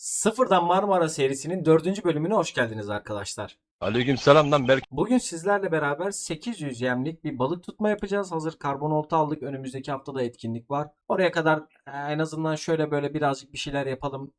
Sıfırdan Marmara serisinin dördüncü bölümüne hoş geldiniz arkadaşlar. Aleykümselam lan Berk. Bugün sizlerle beraber 800 yemlik bir balık tutma yapacağız. Hazır karbon olta aldık. Önümüzdeki haftada etkinlik var. Oraya kadar e, en azından şöyle böyle birazcık bir şeyler yapalım.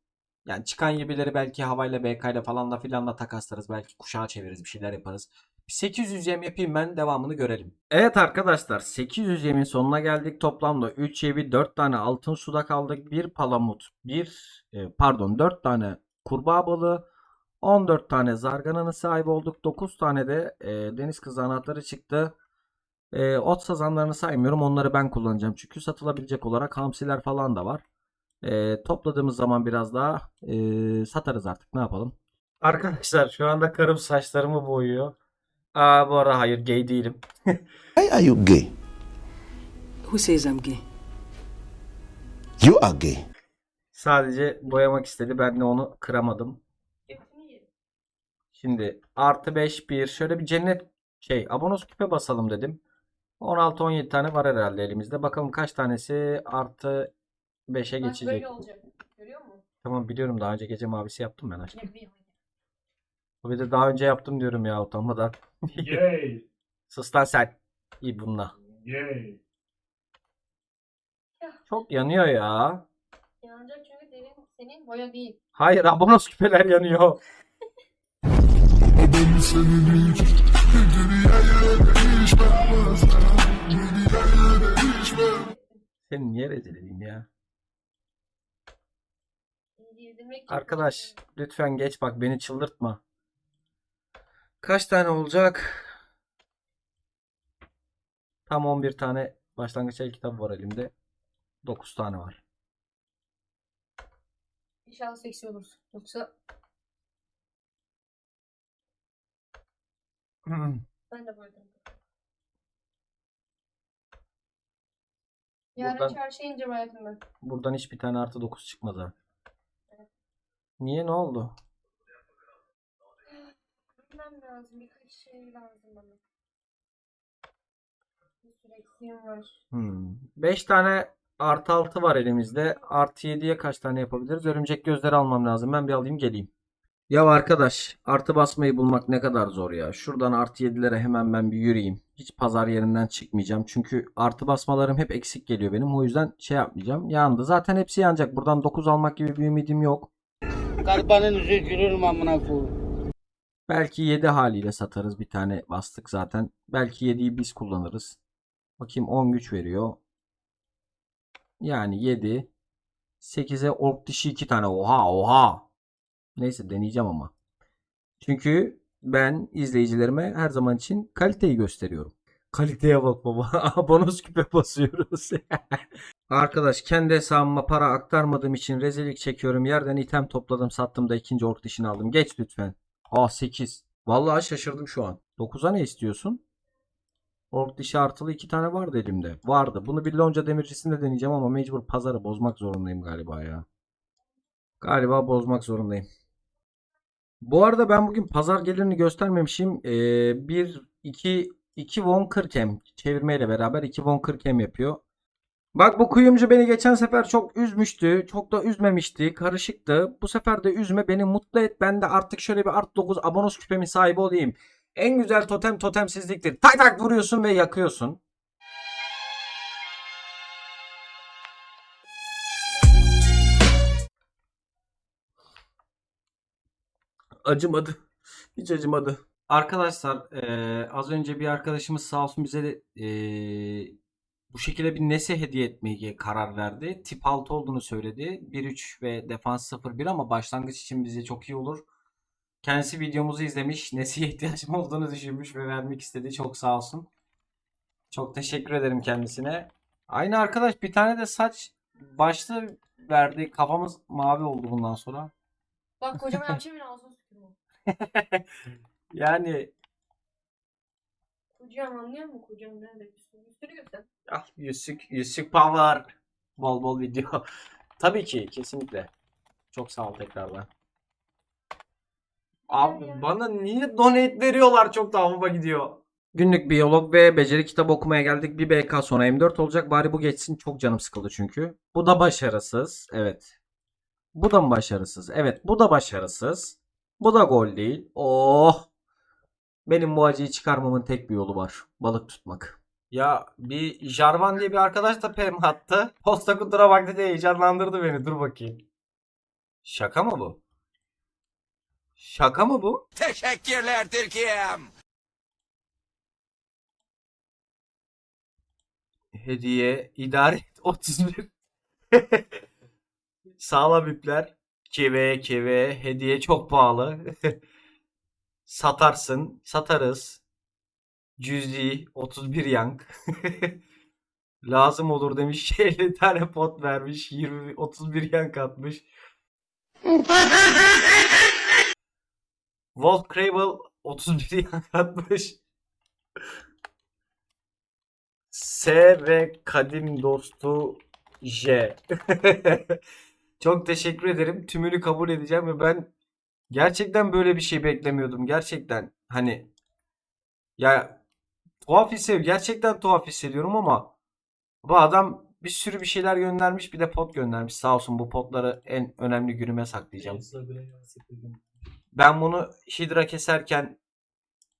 Yani çıkan yebileri belki havayla BK ile falan da filan da takaslarız. Belki kuşağa çeviririz bir şeyler yaparız. Bir 800 yem yapayım ben devamını görelim. Evet arkadaşlar 800 yemin sonuna geldik. Toplamda 3 yebi 4 tane altın suda kaldık. 1 palamut 1 pardon 4 tane kurbağa balığı 14 tane zargananın sahibi olduk. 9 tane de e, deniz kızı anahtarı çıktı. E, ot sazanlarını saymıyorum. Onları ben kullanacağım. Çünkü satılabilecek olarak hamsiler falan da var. E, topladığımız zaman biraz daha e, satarız artık. Ne yapalım? Arkadaşlar şu anda karım saçlarımı boyuyor. Aa bu arada hayır gay değilim. Why are you gay? Who says I'm gay? You are gay. Sadece boyamak istedi. Ben de onu kıramadım. Şimdi artı 5 1 şöyle bir cennet şey abonos küpe basalım dedim. 16-17 tane var herhalde elimizde. Bakalım kaç tanesi artı 5'e Bak geçecek. böyle olacak. Görüyor musun? Tamam biliyorum daha önce gece mavisi yaptım ben aşkım. Ne bileyim. Bir de daha önce yaptım diyorum ya utanmadan. Gay. Sus lan sen. İyi bununla. Gay. Çok yanıyor ya. Yanacak çünkü derin senin boya değil. Hayır abonos küpeler yanıyor. Seni niye rezil edeyim ya? Giydirmek için Arkadaş lütfen geç bak beni çıldırtma. Kaç tane olacak? Tam 11 tane başlangıç el kitabı var elimde. 9 tane var. İnşallah seksi olursun. Yoksa ben de boyadım. Yarın Buradan- çarşıya ineceğim hayatım ben. Buradan hiçbir tane artı 9 çıkmaz ha. Niye ne oldu? Bilmem lazım. Birkaç şey lazım bana. Bir sürü eksiğim var. Hmm. 5 tane artı 6 var elimizde. Artı 7'ye kaç tane yapabiliriz? Örümcek gözleri almam lazım. Ben bir alayım geleyim. Ya arkadaş artı basmayı bulmak ne kadar zor ya. Şuradan artı 7'lere hemen ben bir yürüyeyim. Hiç pazar yerinden çıkmayacağım. Çünkü artı basmalarım hep eksik geliyor benim. O yüzden şey yapmayacağım. Yandı. Zaten hepsi yanacak. Buradan 9 almak gibi bir ümidim yok. Karpanın gülür amına koyayım. Belki 7 haliyle satarız. Bir tane bastık zaten. Belki 7'yi biz kullanırız. Bakayım 10 güç veriyor. Yani 7. 8'e ork dişi 2 tane. Oha oha. Neyse deneyeceğim ama. Çünkü ben izleyicilerime her zaman için kaliteyi gösteriyorum. Kaliteye bak baba. Bonus küpe basıyoruz. Arkadaş kendi hesabıma para aktarmadığım için rezillik çekiyorum. Yerden item topladım sattım da ikinci ork dişini aldım. Geç lütfen. Aa 8. Vallahi şaşırdım şu an. 9'a ne istiyorsun? Ork dişi artılı 2 tane vardı elimde. Vardı. Bunu bir lonca demircisinde deneyeceğim ama mecbur pazarı bozmak zorundayım galiba ya. Galiba bozmak zorundayım. Bu arada ben bugün pazar gelirini göstermemişim. Ee, 1, 2, 2 won 40 hem çevirmeyle beraber 2 won 40 hem yapıyor. Bak bu kuyumcu beni geçen sefer çok üzmüştü. Çok da üzmemişti. Karışıktı. Bu sefer de üzme beni mutlu et. Ben de artık şöyle bir art 9 abonos küpemin sahibi olayım. En güzel totem totemsizliktir. Tak tak vuruyorsun ve yakıyorsun. Acımadı. Hiç acımadı. Arkadaşlar eee, az önce bir arkadaşımız sağ olsun bize de, eee, bu şekilde bir nese hediye etmeye karar verdi. Tip 6 olduğunu söyledi. 1-3 ve defans 0-1 ama başlangıç için bize çok iyi olur. Kendisi videomuzu izlemiş. Nesi'ye ihtiyacım olduğunu düşünmüş ve vermek istedi. Çok sağ olsun. Çok teşekkür ederim kendisine. Aynı arkadaş bir tane de saç başlı verdi. Kafamız mavi oldu bundan sonra. Bak kocaman yapacağım yine sıkıyorum. Yani Kocam anlıyor musun? Kocam nerede? Göster. ah yüzük yüzük power. Bol bol video. Tabii ki kesinlikle. Çok sağ ol tekrardan. Abi ya. bana niye donate veriyorlar çok da hoşuma gidiyor. Günlük biyolog ve beceri kitabı okumaya geldik. Bir BK sonra M4 olacak. Bari bu geçsin. Çok canım sıkıldı çünkü. Bu da başarısız. Evet. Bu da mı başarısız? Evet bu da başarısız. Bu da gol değil. Oh. Benim bu acıyı çıkarmamın tek bir yolu var. Balık tutmak. Ya bir Jarvan diye bir arkadaş da PM attı. Posta kutura baktı diye heyecanlandırdı beni. Dur bakayım. Şaka mı bu? Şaka mı bu? Teşekkürler Türkiye'm. Hediye idare et 31. Sağlam ipler. Keve keve hediye çok pahalı. Satarsın. Satarız. Cüzi 31 yank. Lazım olur demiş. 50 tane pot vermiş. 20 31 yank atmış. Wolf Crable 31 yank atmış. S ve kadim dostu J. Çok teşekkür ederim. Tümünü kabul edeceğim ve ben gerçekten böyle bir şey beklemiyordum. Gerçekten hani ya tuhaf hissediyorum. Gerçekten tuhaf hissediyorum ama bu adam bir sürü bir şeyler göndermiş bir de pot göndermiş. Sağ olsun bu potları en önemli günüme saklayacağım. Ben bunu hidra keserken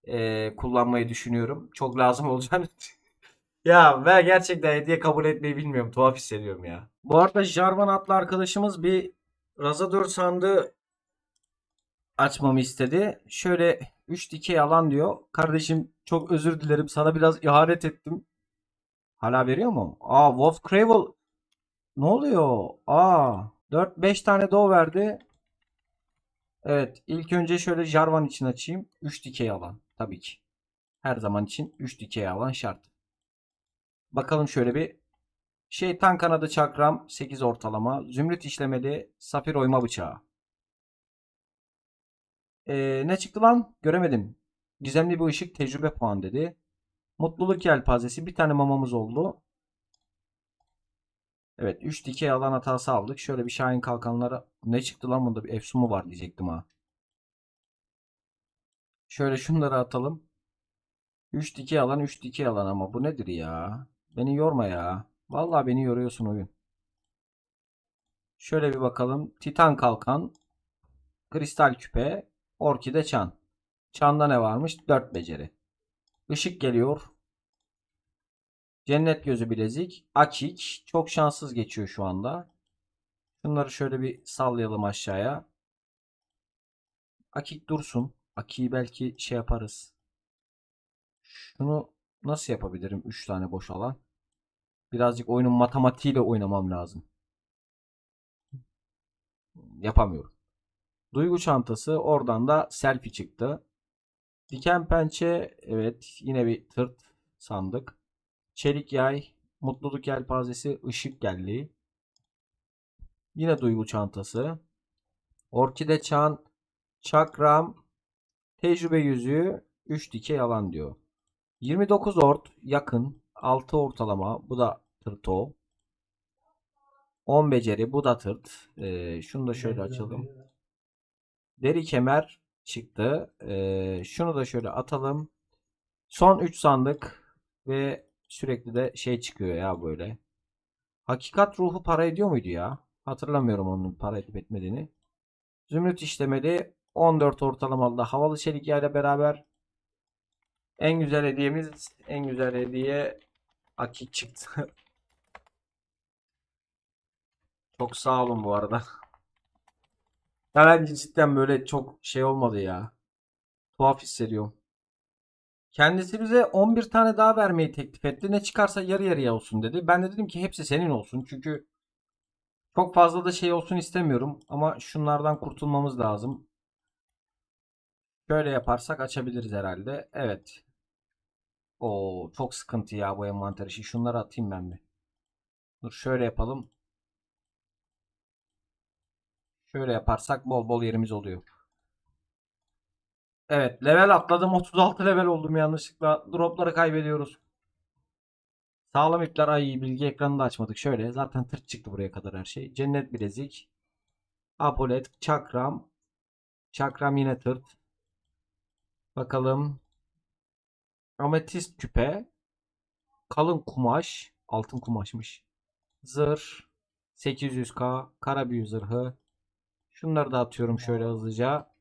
eee, kullanmayı düşünüyorum. Çok lazım olacağını Ya ben gerçekten hediye kabul etmeyi bilmiyorum. Tuhaf hissediyorum ya. Bu arada Jarvan adlı arkadaşımız bir Raza 4 sandığı açmamı istedi. Şöyle 3 dikey alan diyor. Kardeşim çok özür dilerim. Sana biraz ihanet ettim. Hala veriyor mu? Aa Wolf Cravel. Ne oluyor? Aa 4-5 tane doğu verdi. Evet. ilk önce şöyle Jarvan için açayım. 3 dikey alan. Tabii ki. Her zaman için 3 dikey alan şart. Bakalım şöyle bir. Şeytan kanadı çakram 8 ortalama. Zümrüt işlemeli safir oyma bıçağı. Ee, ne çıktı lan? Göremedim. Gizemli bir ışık tecrübe puan dedi. Mutluluk yelpazesi. Bir tane mamamız oldu. Evet 3 dikey alan hatası aldık. Şöyle bir Şahin kalkanlara ne çıktı lan bunda bir efsu mu var diyecektim ha. Şöyle şunları atalım. 3 dikey alan 3 dikey alan ama bu nedir ya? Beni yorma ya. Vallahi beni yoruyorsun oyun. Şöyle bir bakalım. Titan kalkan, kristal küpe, orkide çan. Çanda ne varmış? 4 beceri. Işık geliyor. Cennet gözü bilezik. Akik. Çok şanssız geçiyor şu anda. Şunları şöyle bir sallayalım aşağıya. Akik dursun. Aki'yi belki şey yaparız. Şunu nasıl yapabilirim? 3 tane boş alan. Birazcık oyunun matematiğiyle oynamam lazım. Yapamıyorum. Duygu çantası. Oradan da selfie çıktı. Diken pençe. Evet. Yine bir tırt sandık. Çelik yay. Mutluluk yelpazesi. ışık geldi. Yine duygu çantası. Orkide çan. Çakram. Tecrübe yüzüğü. 3 dikey alan diyor. 29 ort yakın. 6 ortalama. Bu da tırt o. 10 beceri. Bu da tırt. Ee, şunu da şöyle açalım. Deri kemer çıktı. Ee, şunu da şöyle atalım. Son 3 sandık ve sürekli de şey çıkıyor ya böyle. Hakikat ruhu para ediyor muydu ya? Hatırlamıyorum onun para edip etmediğini. Zümrüt işlemeli 14 ortalamalı da havalı çelik yayla beraber en güzel hediyemiz en güzel hediye Akik çıktı. Çok sağ olun bu arada. Ya bence cidden böyle çok şey olmadı ya. Tuhaf hissediyorum. Kendisi bize 11 tane daha vermeyi teklif etti. Ne çıkarsa yarı yarıya olsun dedi. Ben de dedim ki hepsi senin olsun. Çünkü çok fazla da şey olsun istemiyorum. Ama şunlardan kurtulmamız lazım. Şöyle yaparsak açabiliriz herhalde. Evet. Oo çok sıkıntı ya bu envanter işi. Şunları atayım ben bir. Dur şöyle yapalım. Şöyle yaparsak bol bol yerimiz oluyor. Evet level atladım. 36 level oldum yanlışlıkla. Dropları kaybediyoruz. Sağlam ipler ay bilgi ekranını da açmadık. Şöyle zaten tırt çıktı buraya kadar her şey. Cennet bilezik. Apolet. Çakram. Çakram yine tırt. Bakalım. Ametist küpe. Kalın kumaş. Altın kumaşmış. Zırh. 800k. Kara büyü zırhı. Şunları da atıyorum şöyle hızlıca.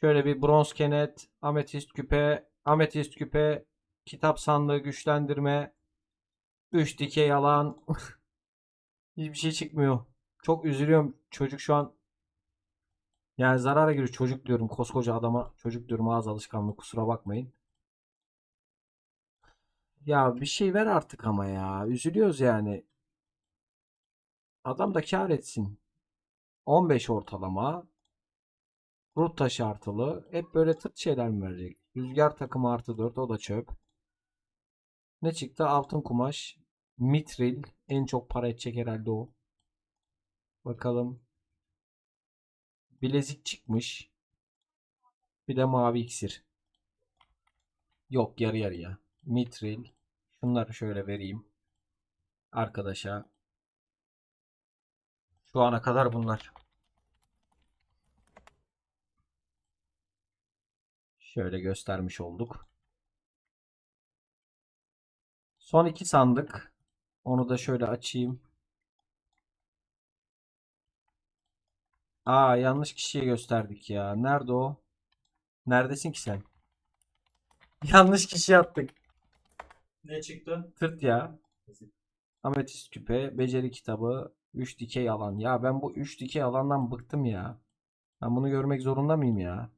Şöyle bir bronz kenet, ametist küpe, ametist küpe, kitap sandığı güçlendirme, 3 dikey alan. Hiçbir şey çıkmıyor. Çok üzülüyorum. Çocuk şu an yani zarara giriyor. Çocuk diyorum. Koskoca adama çocuk diyorum. Ağız alışkanlığı. Kusura bakmayın. Ya bir şey ver artık ama ya. Üzülüyoruz yani. Adam da kâr etsin. 15 ortalama. Rut taşı artılı. Hep böyle tırt şeyler mi verecek? Rüzgar takımı artı 4. O da çöp. Ne çıktı? Altın kumaş. Mitril. En çok para edecek herhalde o. Bakalım. Bilezik çıkmış. Bir de mavi iksir. Yok yarı yarıya. Mitril. Şunları şöyle vereyim. Arkadaşa. Şu ana kadar bunlar. Şöyle göstermiş olduk. Son iki sandık. Onu da şöyle açayım. Aa yanlış kişiye gösterdik ya. Nerede o? Neredesin ki sen? Yanlış kişi attık. Ne çıktı? Tırt ya. Ametist küpe, beceri kitabı, 3 dikey alan. Ya ben bu 3 dikey alandan bıktım ya. Ben bunu görmek zorunda mıyım ya?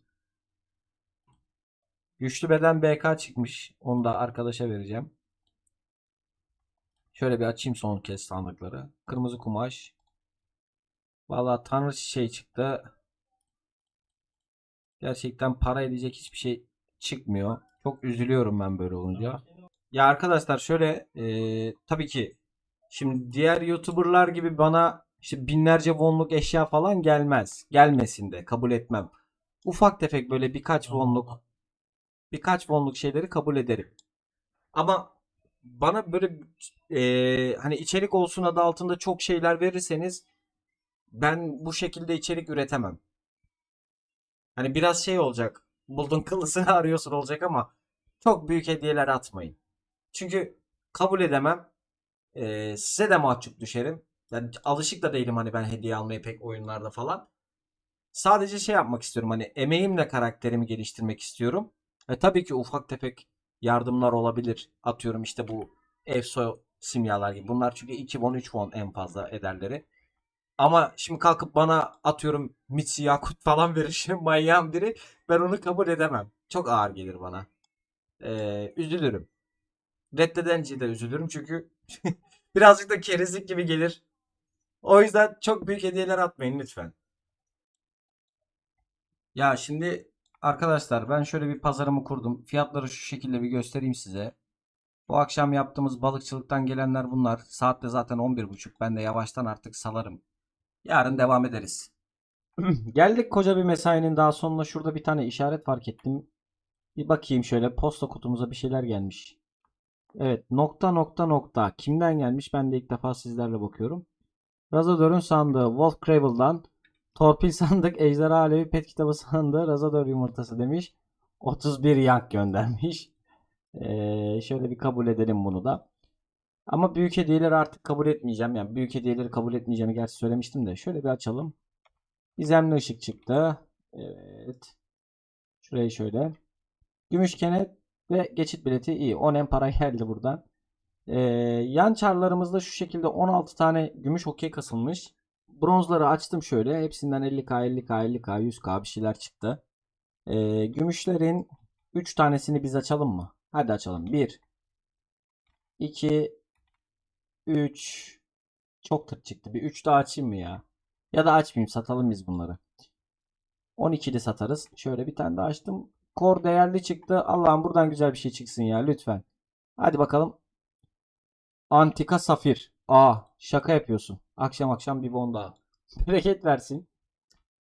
Güçlü beden BK çıkmış. Onu da arkadaşa vereceğim. Şöyle bir açayım son kez sandıkları. Kırmızı kumaş. Vallahi tanrı çiçeği çıktı. Gerçekten para edecek hiçbir şey çıkmıyor. Çok üzülüyorum ben böyle olunca. Ya arkadaşlar şöyle e, tabii ki şimdi diğer YouTuber'lar gibi bana işte binlerce wonluk eşya falan gelmez. Gelmesin de kabul etmem. Ufak tefek böyle birkaç wonluk birkaç wonluk şeyleri kabul ederim. Ama bana böyle e, hani içerik olsun adı altında çok şeyler verirseniz ben bu şekilde içerik üretemem. Hani biraz şey olacak. Buldun kılısını arıyorsun olacak ama çok büyük hediyeler atmayın. Çünkü kabul edemem. Ee, size de mahcup düşerim. Yani alışık da değilim hani ben hediye almaya pek oyunlarda falan. Sadece şey yapmak istiyorum hani emeğimle karakterimi geliştirmek istiyorum. E tabii ki ufak tefek yardımlar olabilir. Atıyorum işte bu EFSO simyalar gibi. Bunlar çünkü 2 won 3 won en fazla ederleri. Ama şimdi kalkıp bana atıyorum Mitsi Yakut falan verir manyağın biri. Ben onu kabul edemem. Çok ağır gelir bana. Ee, üzülürüm. Reddedence de üzülürüm çünkü birazcık da kerizlik gibi gelir. O yüzden çok büyük hediyeler atmayın lütfen. Ya şimdi arkadaşlar ben şöyle bir pazarımı kurdum. Fiyatları şu şekilde bir göstereyim size. Bu akşam yaptığımız balıkçılıktan gelenler bunlar. Saat de zaten 11.30. Ben de yavaştan artık salarım. Yarın devam ederiz. Geldik koca bir mesainin daha sonuna. Şurada bir tane işaret fark ettim. Bir bakayım şöyle posta kutumuza bir şeyler gelmiş. Evet nokta nokta nokta. Kimden gelmiş? Ben de ilk defa sizlerle bakıyorum. Razador'un sandığı Wolf Cravel'dan Torpil sandık Ejderha Alevi Pet kitabı sandığı Razador yumurtası demiş. 31 yank göndermiş. Ee, şöyle bir kabul edelim bunu da. Ama büyük hediyeleri artık kabul etmeyeceğim. Yani büyük hediyeleri kabul etmeyeceğimi gerçi söylemiştim de. Şöyle bir açalım. Gizemli ışık çıktı. Evet. Şurayı şöyle. Gümüş kenet ve geçit bileti iyi. 10 en para geldi buradan. Ee, yan çarlarımızda şu şekilde 16 tane gümüş okey kasılmış. Bronzları açtım şöyle. Hepsinden 50k, 50k, 50k, 100k bir şeyler çıktı. Ee, gümüşlerin 3 tanesini biz açalım mı? Hadi açalım. 1 2 3 Çok tırt çıktı. Bir 3 daha açayım mı ya? Ya da açmayayım. Satalım biz bunları. 12'li satarız. Şöyle bir tane daha açtım. Kor değerli çıktı. Allah'ım buradan güzel bir şey çıksın ya lütfen. Hadi bakalım. Antika safir. Aa şaka yapıyorsun. Akşam akşam bir won daha. Bereket versin.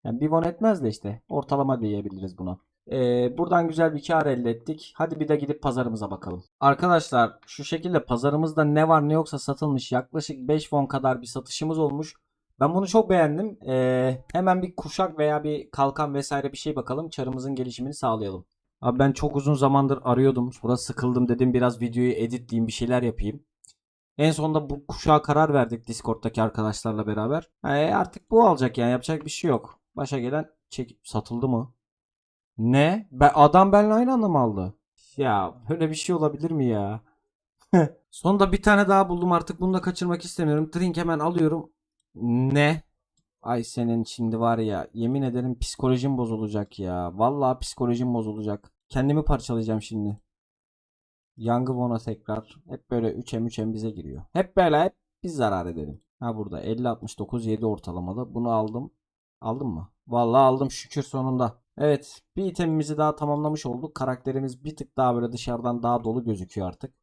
Yani bir won etmez de işte. Ortalama diyebiliriz buna. Ee, buradan güzel bir kar elde ettik. Hadi bir de gidip pazarımıza bakalım. Arkadaşlar şu şekilde pazarımızda ne var ne yoksa satılmış. Yaklaşık 5 won kadar bir satışımız olmuş. Ben bunu çok beğendim. Ee, hemen bir kuşak veya bir kalkan vesaire bir şey bakalım. Çarımızın gelişimini sağlayalım. Abi ben çok uzun zamandır arıyordum. Sonra sıkıldım dedim biraz videoyu editleyeyim bir şeyler yapayım. En sonunda bu kuşağa karar verdik Discord'daki arkadaşlarla beraber. E, artık bu olacak yani yapacak bir şey yok. Başa gelen çek satıldı mı? Ne? Ben, adam benimle aynı anda mı aldı? Ya böyle bir şey olabilir mi ya? Sonunda bir tane daha buldum artık bunu da kaçırmak istemiyorum. Drink hemen alıyorum. Ne? Ay senin şimdi var ya yemin ederim psikolojim bozulacak ya. Vallahi psikolojim bozulacak. Kendimi parçalayacağım şimdi. Yangı Von'a tekrar. Hep böyle 3'em 3'em bize giriyor. Hep böyle hep biz zarar edelim. Ha burada 50-69 7 ortalamalı. Bunu aldım. Aldım mı? Vallahi aldım şükür sonunda. Evet bir itemimizi daha tamamlamış olduk. Karakterimiz bir tık daha böyle dışarıdan daha dolu gözüküyor artık.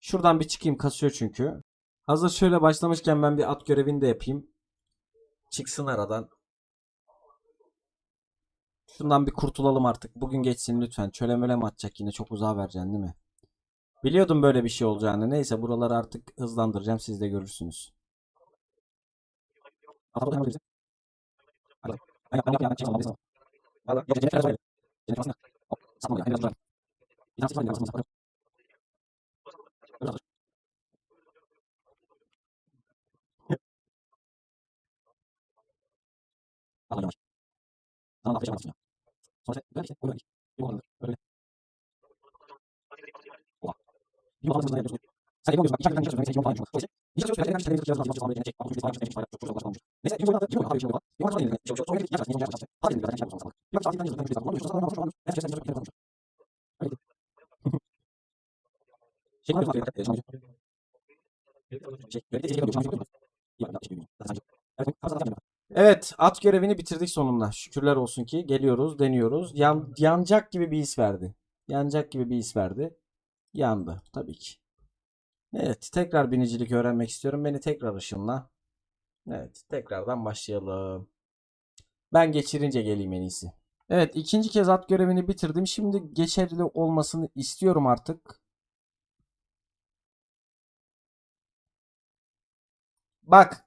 Şuradan bir çıkayım kasıyor çünkü. Hazır şöyle başlamışken ben bir at görevini de yapayım. Çıksın aradan. Şundan bir kurtulalım artık. Bugün geçsin lütfen. Çöle möle mi atacak yine? Çok uzağa vereceksin değil mi? Biliyordum böyle bir şey olacağını. Neyse buraları artık hızlandıracağım. Siz de görürsünüz. Evet, at görevini bitirdik sonunda. Şükürler olsun ki geliyoruz, deniyoruz. Yan, yanacak gibi bir his verdi. Yanacak gibi bir his verdi. Yandı tabii ki. Evet, tekrar binicilik öğrenmek istiyorum. Beni tekrar ışınla. Evet, tekrardan başlayalım. Ben geçirince geleyim en iyisi. Evet, ikinci kez at görevini bitirdim. Şimdi geçerli olmasını istiyorum artık. Bak,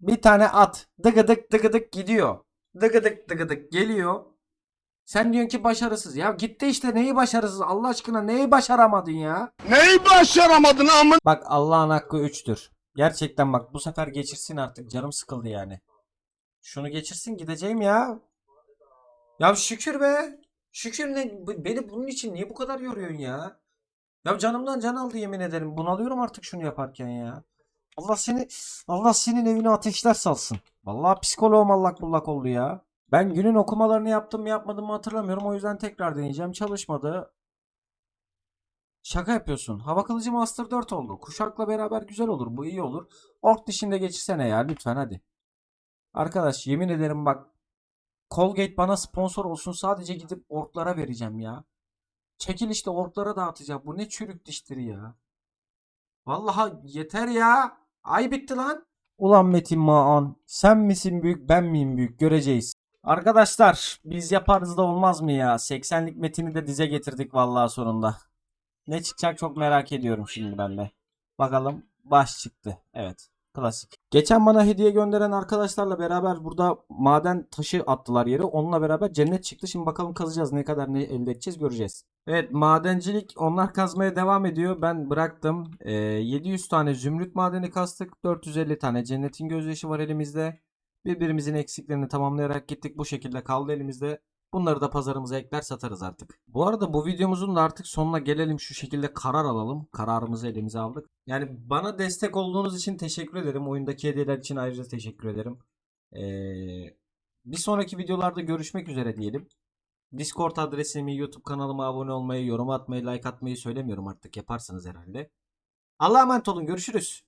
bir tane at dıgıdık dıgıdık gidiyor. Dıgıdık dıgıdık geliyor. Sen diyorsun ki başarısız. Ya gitti işte neyi başarısız? Allah aşkına neyi başaramadın ya? Neyi başaramadın amın? Bak Allah'ın hakkı 3'tür. Gerçekten bak bu sefer geçirsin artık. Canım sıkıldı yani. Şunu geçirsin gideceğim ya. Ya şükür be. Şükür ne? Beni bunun için niye bu kadar yoruyorsun ya? Ya canımdan can aldı yemin ederim. Bunalıyorum artık şunu yaparken ya. Allah seni Allah senin evine ateşler salsın. Vallahi psikoloğum allak bullak oldu ya. Ben günün okumalarını yaptım mı yapmadım mı hatırlamıyorum. O yüzden tekrar deneyeceğim. Çalışmadı. Şaka yapıyorsun. Hava kılıcı Master 4 oldu. Kuşakla beraber güzel olur. Bu iyi olur. Ork dişinde geçirsene ya lütfen hadi. Arkadaş yemin ederim bak. Colgate bana sponsor olsun. Sadece gidip orklara vereceğim ya. Çekil işte orklara dağıtacağım. Bu ne çürük diştir ya. Vallahi yeter ya. Ay bitti lan. Ulan Metin Maan. Sen misin büyük ben miyim büyük göreceğiz. Arkadaşlar biz yaparız da olmaz mı ya? 80'lik Metin'i de dize getirdik vallahi sonunda. Ne çıkacak çok merak ediyorum şimdi ben de. Bakalım baş çıktı. Evet. Klasik. Geçen bana hediye gönderen arkadaşlarla beraber burada maden taşı attılar yere. Onunla beraber cennet çıktı. Şimdi bakalım kazacağız. Ne kadar ne elde edeceğiz göreceğiz. Evet madencilik onlar kazmaya devam ediyor. Ben bıraktım. Ee, 700 tane zümrüt madeni kastık. 450 tane cennetin gözyaşı var elimizde. Birbirimizin eksiklerini tamamlayarak gittik. Bu şekilde kaldı elimizde. Bunları da pazarımıza ekler satarız artık. Bu arada bu videomuzun da artık sonuna gelelim. Şu şekilde karar alalım. Kararımızı elimize aldık. Yani bana destek olduğunuz için teşekkür ederim. Oyundaki hediyeler için ayrıca teşekkür ederim. Ee, bir sonraki videolarda görüşmek üzere diyelim. Discord adresimi, YouTube kanalıma abone olmayı, yorum atmayı, like atmayı söylemiyorum artık. Yaparsınız herhalde. Allah'a emanet olun. Görüşürüz.